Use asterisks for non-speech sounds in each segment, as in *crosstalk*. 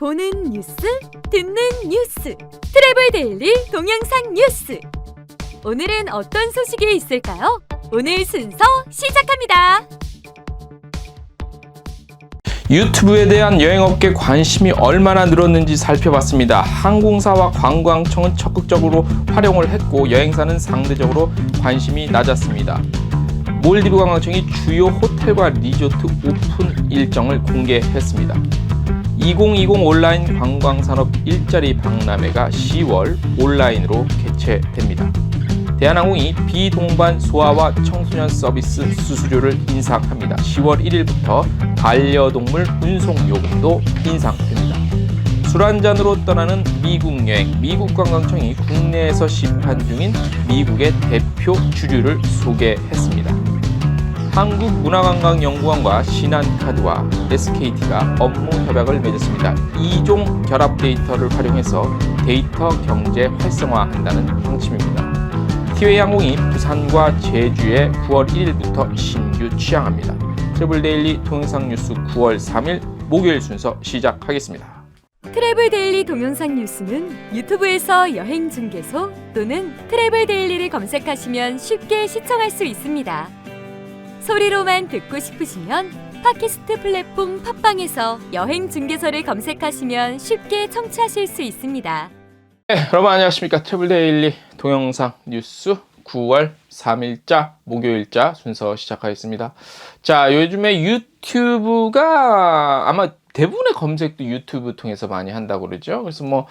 보는 뉴스, 듣는 뉴스. 트래블 데일리 동영상 뉴스. 오늘은 어떤 소식이 있을까요? 오늘 순서 시작합니다. 유튜브에 대한 여행업계 관심이 얼마나 늘었는지 살펴봤습니다. 항공사와 관광청은 적극적으로 활용을 했고 여행사는 상대적으로 관심이 낮았습니다. 몰디브 관광청이 주요 호텔과 리조트 오픈 일정을 공개했습니다. 2020 온라인 관광산업 일자리 박람회가 10월 온라인으로 개최됩니다. 대한항공이 비동반 소아와 청소년 서비스 수수료를 인상합니다. 10월 1일부터 반려동물 운송 요금도 인상됩니다. 술 한잔으로 떠나는 미국 여행, 미국 관광청이 국내에서 시판 중인 미국의 대표 주류를 소개했습니다. 한국문화관광연구원과 신한카드와 SKT가 업무 협약을 맺었습니다. 이종 결합 데이터를 활용해서 데이터 경제 활성화한다는 방침입니다. 티웨이 항공이 부산과 제주에 9월 1일부터 신규 취항합니다. 트래블 데일리 동영상 뉴스 9월 3일 목요일 순서 시작하겠습니다. 트래블 데일리 동영상 뉴스는 유튜브에서 여행 중개소 또는 트래블 데일리를 검색하시면 쉽게 시청할 수 있습니다. 소리로만 듣고 싶으시면 팟캐스트 플랫폼 팟빵에서 여행 중개소를 검색하시면 쉽게 청취하실 수 있습니다. 네, 여러분 안녕하십니까 트래블 데일리 동영상 뉴스 9월 3일자 목요일자 순서 시작하겠습니다. 자 요즘에 유튜브가 아마 대부분의 검색도 유튜브 통해서 많이 한다고 그러죠. 그래서 뭐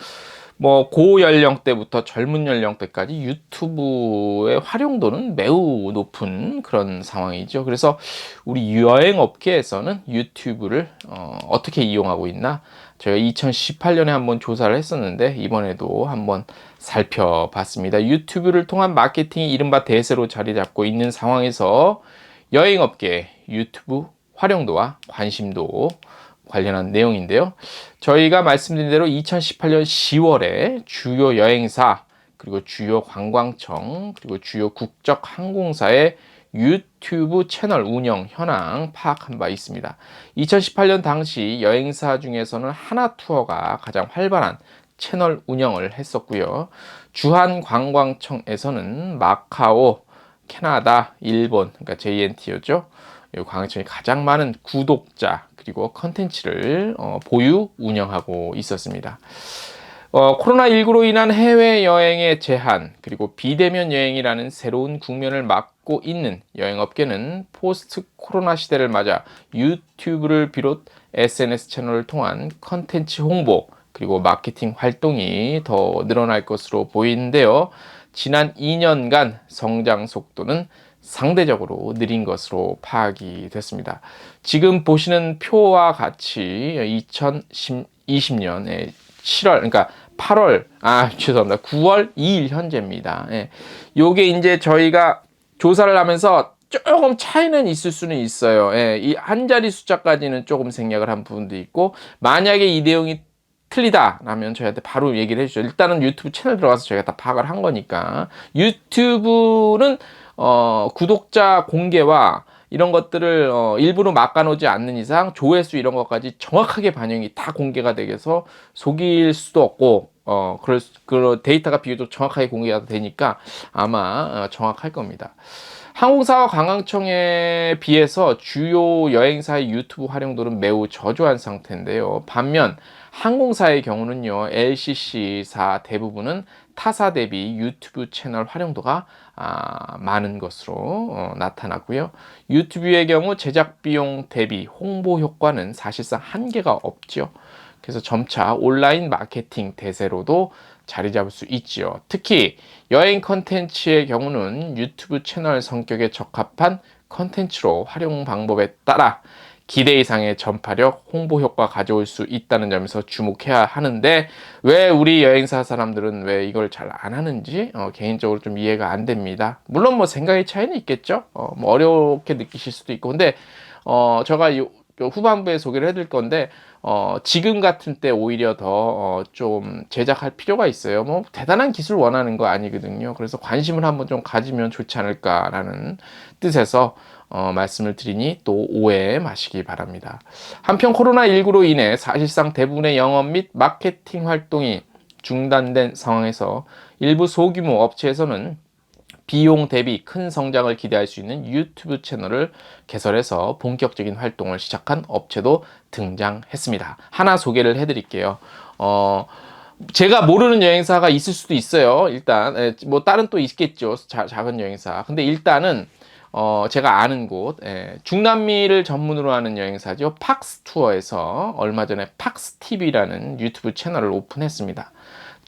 뭐 고연령대부터 젊은 연령대까지 유튜브의 활용도는 매우 높은 그런 상황이죠. 그래서 우리 여행 업계에서는 유튜브를 어, 떻게 이용하고 있나 저희가 2018년에 한번 조사를 했었는데 이번에도 한번 살펴봤습니다. 유튜브를 통한 마케팅이 이른바 대세로 자리 잡고 있는 상황에서 여행업계 유튜브 활용도와 관심도 관련한 내용인데요. 저희가 말씀드린 대로 2018년 10월에 주요 여행사 그리고 주요 관광청 그리고 주요 국적 항공사의 유튜브 채널 운영 현황 파악한 바 있습니다. 2018년 당시 여행사 중에서는 하나투어가 가장 활발한 채널 운영을 했었고요. 주한 관광청에서는 마카오, 캐나다, 일본, 그러니까 JNT였죠. 관광청이 가장 많은 구독자 그리고 컨텐츠를 어, 보유 운영하고 있었습니다. 어, 코로나19로 인한 해외여행의 제한, 그리고 비대면 여행이라는 새로운 국면을 맞고 있는 여행업계는 포스트 코로나 시대를 맞아 유튜브를 비롯 SNS 채널을 통한 컨텐츠 홍보, 그리고 마케팅 활동이 더 늘어날 것으로 보이는데요. 지난 2년간 성장 속도는 상대적으로 느린 것으로 파악이 됐습니다. 지금 보시는 표와 같이 2020년에 7월, 그러니까 8월, 아, 죄송합니다. 9월 2일 현재입니다. 예. 요게 이제 저희가 조사를 하면서 조금 차이는 있을 수는 있어요. 예. 이한 자리 숫자까지는 조금 생략을 한 부분도 있고, 만약에 이 내용이 틀리다라면 저희한테 바로 얘기를 해주죠. 일단은 유튜브 채널 들어가서 저희가 다 파악을 한 거니까. 유튜브는 어, 구독자 공개와 이런 것들을 어, 일부러 막아놓지 않는 이상 조회수 이런 것까지 정확하게 반영이 다 공개가 되게서 속일 수도 없고 어, 그럴 그 데이터가 비교적 정확하게 공개가 되니까 아마 어, 정확할 겁니다. 항공사와 관광청에 비해서 주요 여행사의 유튜브 활용도는 매우 저조한 상태인데요. 반면 항공사의 경우는요, LCC사 대부분은 타사 대비 유튜브 채널 활용도가 아, 많은 것으로 어, 나타났고요. 유튜브의 경우 제작 비용 대비 홍보 효과는 사실상 한계가 없죠. 그래서 점차 온라인 마케팅 대세로도 자리 잡을 수 있지요. 특히 여행 컨텐츠의 경우는 유튜브 채널 성격에 적합한 컨텐츠로 활용 방법에 따라 기대 이상의 전파력, 홍보 효과 가져올 수 있다는 점에서 주목해야 하는데 왜 우리 여행사 사람들은 왜 이걸 잘 안 하는지 어, 개인적으로 좀 이해가 안 됩니다. 물론 뭐 생각의 차이는 있겠죠. 어, 뭐 어렵게 느끼실 수도 있고 근데 어, 제가 요, 후반부에 소개를 해드릴 건데 어, 지금 같은 때 오히려 더 어, 좀 제작할 필요가 있어요. 뭐 대단한 기술 원하는 거 아니거든요. 그래서 관심을 한번 좀 가지면 좋지 않을까라는 뜻에서 어, 말씀을 드리니 또 오해 마시기 바랍니다. 한편 코로나19로 인해 사실상 대부분의 영업 및 마케팅 활동이 중단된 상황에서 일부 소규모 업체에서는 비용 대비 큰 성장을 기대할 수 있는 유튜브 채널을 개설해서 본격적인 활동을 시작한 업체도 등장했습니다. 하나 소개를 해드릴게요. 어, 제가 모르는 여행사가 있을 수도 있어요. 일단 예, 뭐 다른 또 있겠죠. 자, 작은 여행사. 근데 일단은 어, 제가 아는 곳, 예, 중남미를 전문으로 하는 여행사죠. 팍스 투어에서 얼마 전에 팍스 TV라는 유튜브 채널을 오픈했습니다.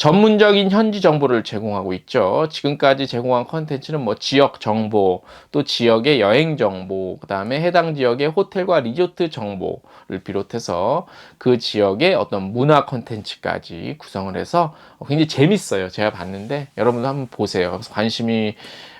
전문적인 현지 정보를 제공하고 있죠. 지금까지 제공한 컨텐츠는 뭐 지역 정보, 또 지역의 여행 정보, 그 다음에 해당 지역의 호텔과 리조트 정보를 비롯해서 그 지역의 어떤 문화 컨텐츠까지 구성을 해서 굉장히 재밌어요. 제가 봤는데 여러분도 한번 보세요. 관심이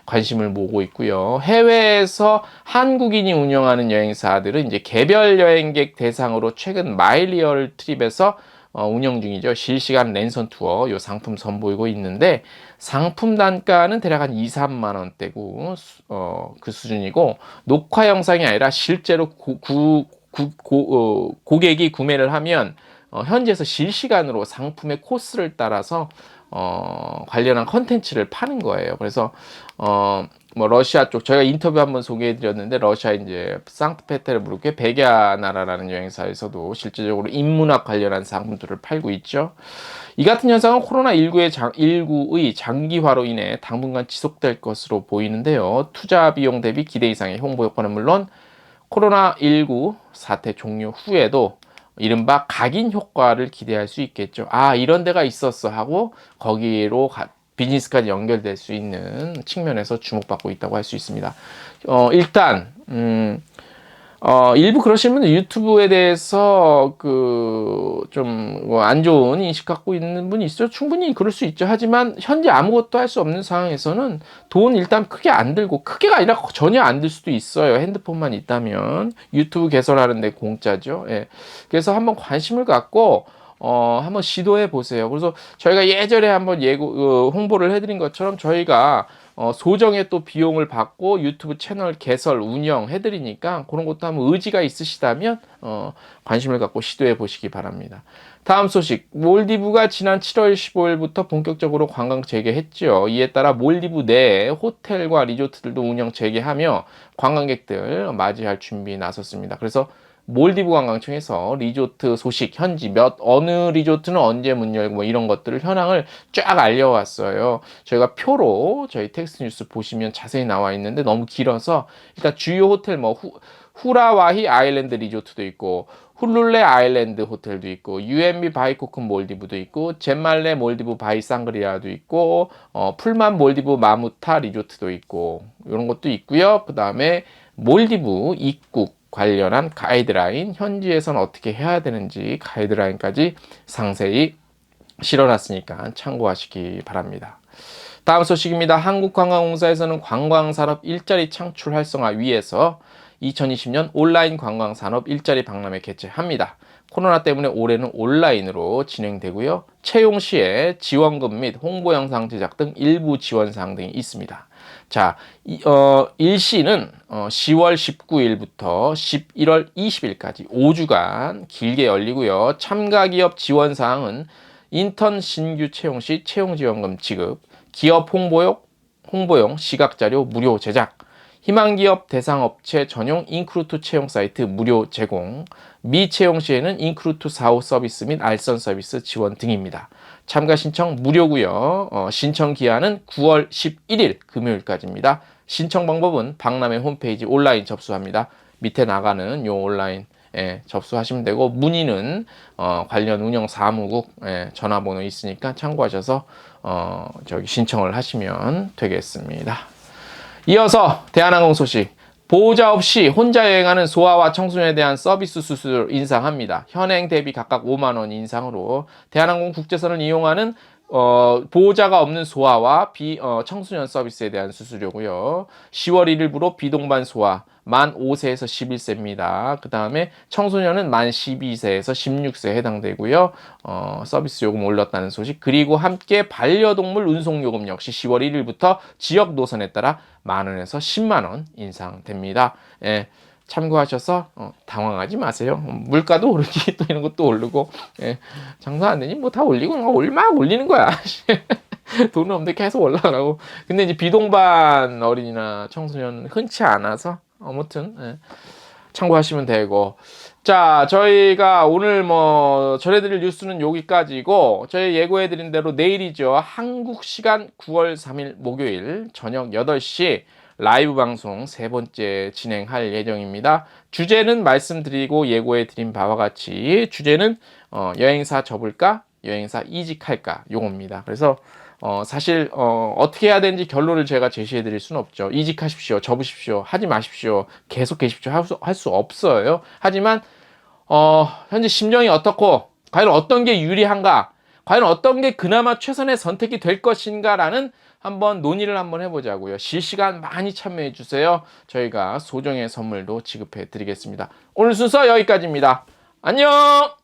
관심을 모으고 있고요. 해외에서 한국인이 운영하는 여행사들은 이제 개별 여행객 대상으로 최근 마일리얼 트립에서 어, 운영 중이죠. 실시간 랜선 투어 요 상품 선보이고 있는데 상품 단가는 대략 한 2, 3만 원대고 어, 그 수준이고 녹화 영상이 아니라 실제로 고, 구, 구, 고, 어, 고객이 구매를 하면 어, 현지에서 실시간으로 상품의 코스를 따라서 어, 관련한 컨텐츠를 파는 거예요. 그래서 어, 뭐 러시아 쪽 저희가 인터뷰 한번 소개해 드렸는데 러시아 이제 상트페테르부르크의 백야 나라라는 여행사에서도 실제적으로 인문학 관련한 상품들을 팔고 있죠. 이 같은 현상은 코로나 19의 장, 19의 장기화로 인해 당분간 지속될 것으로 보이는데요. 투자 비용 대비 기대 이상의 홍보 효과는 물론 코로나 19 사태 종료 후에도 이른바 각인 효과를 기대할 수 있겠죠. 아, 이런 데가 있었어 하고 거기로 가, 비즈니스까지 연결될 수 있는 측면에서 주목받고 있다고 할 수 있습니다. 어, 일단, 음, 어, 일부 그러시는 분들 유튜브에 대해서 그, 좀, 뭐안 좋은 인식 갖고 있는 분이 있어요. 충분히 그럴 수 있죠. 하지만 현재 아무것도 할 수 없는 상황에서는 돈 일단 크게 안 들고, 크게가 아니라 전혀 안 들 수도 있어요. 핸드폰만 있다면. 유튜브 개설하는데 공짜죠. 예. 그래서 한번 관심을 갖고, 어, 한번 시도해 보세요. 그래서 저희가 예전에 한번 예고, 어, 홍보를 해드린 것처럼 저희가 어, 소정의 또 비용을 받고 유튜브 채널 개설, 운영 해드리니까 그런 것도 한번 의지가 있으시다면 어, 관심을 갖고 시도해 보시기 바랍니다. 다음 소식. 몰디브가 지난 7월 15일부터 본격적으로 관광 재개했죠. 이에 따라 몰디브 내에 호텔과 리조트들도 운영 재개하며 관광객들 맞이할 준비에 나섰습니다. 그래서 몰디브 관광청에서 리조트 소식 현지 몇 어느 리조트는 언제 문 열고 뭐 이런 것들을 현황을 쫙 알려왔어요. 저희가 표로 저희 텍스트 뉴스 보시면 자세히 나와 있는데 너무 길어서 일단 주요 호텔 뭐 후, 후라와히 아일랜드 리조트도 있고 훌룰레 아일랜드 호텔도 있고 UMB 바이코큰 몰디브도 있고 젠말레 몰디브 바이 상그리아도 있고 어, 풀만 몰디브 마무타 리조트도 있고 이런 것도 있고요. 그 다음에 몰디브 입국 관련한 가이드라인, 현지에서는 어떻게 해야 되는지 가이드라인까지 상세히 실어놨으니까 참고하시기 바랍니다. 다음 소식입니다. 한국관광공사에서는 관광산업 일자리 창출 활성화 위해서 2020년 온라인 관광산업 일자리 박람회 개최합니다. 코로나 때문에 올해는 온라인으로 진행되고요. 채용 시에 지원금 및 홍보 영상 제작 등 일부 지원 사항 등이 있습니다. 자, 이, 어, 일시는 어, 10월 19일부터 11월 20일까지 5주간 길게 열리고요. 참가 기업 지원 사항은 인턴 신규 채용 시 채용 지원금 지급, 기업 홍보용 홍보용 시각 자료 무료 제작, 희망기업 대상 업체 전용 인크루트 채용 사이트 무료 제공, 미채용 시에는 인크루트 4호 서비스 및 알선 서비스 지원 등입니다. 참가 신청 무료고요. 어, 신청 기한은 9월 11일 금요일까지입니다. 신청 방법은 박람회 홈페이지 온라인 접수합니다. 밑에 나가는 요 온라인 예, 접수하시면 되고 문의는 어, 관련 운영 사무국 예, 전화번호 있으니까 참고하셔서 어, 저기 신청을 하시면 되겠습니다. 이어서 대한항공 소식. 보호자 없이 혼자 여행하는 소아와 청소년에 대한 서비스 수수료 인상합니다. 현행 대비 각각 5만 원 인상으로 대한항공 국제선을 이용하는 어, 보호자가 없는 소아와 비, 어, 청소년 서비스에 대한 수수료고요. 10월 1일부로 비동반 소아 만 5세에서 11세입니다. 그 다음에 청소년은 만 12세에서 16세 해당되고요. 어, 서비스 요금 올렸다는 소식. 그리고 함께 반려동물 운송 요금 역시 10월 1일부터 지역 노선에 따라 만 원에서 10만 원 인상됩니다. 예. 참고하셔서 어, 당황하지 마세요. 어, 물가도 오르기 *laughs* 또 이런 것도 오르고 예. 장사 안 되니 뭐 다 올리고 막 올- 막 올리는 거야. *laughs* 돈은 없는데 계속 올라가고. 근데 이제 비동반 어린이나 청소년 흔치 않아서 아무튼 예. 참고하시면 되고. 자, 저희가 오늘 뭐 전해드릴 뉴스는 여기까지고 저희 예고해드린 대로 내일이죠. 한국 시간 9월 3일 목요일 저녁 8시 라이브 방송 세 번째 진행할 예정입니다. 주제는 말씀드리고 예고해드린 바와 같이 주제는 어, 여행사 접을까? 여행사 이직할까? 요겁니다. 그래서 어, 사실 어, 어떻게 해야 되는지 결론을 제가 제시해 드릴 수는 없죠. 이직하십시오. 접으십시오. 하지 마십시오. 계속 계십시오. 할 수, 할 수 없어요. 하지만 어, 현재 심정이 어떻고 과연 어떤 게 유리한가? 과연 어떤 게 그나마 최선의 선택이 될 것인가라는 한번 논의를 한번 해보자고요. 실시간 많이 참여해 주세요. 저희가 소정의 선물도 지급해 드리겠습니다. 오늘 순서 여기까지입니다. 안녕!